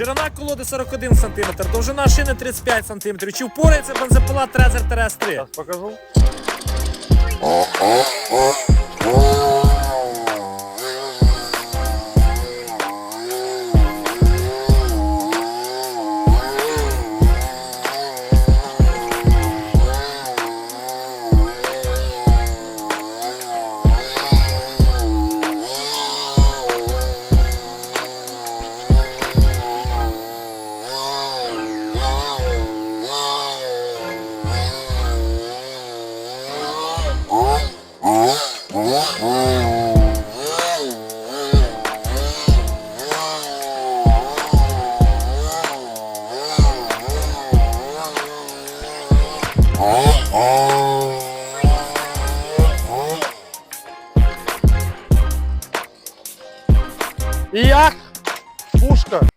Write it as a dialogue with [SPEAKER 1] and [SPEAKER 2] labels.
[SPEAKER 1] Ширина колоди 41 см, довжина шини 35 см. Чи впорається бензопила Трезер ТРС 3?
[SPEAKER 2] Зараз покажу. Як пушка.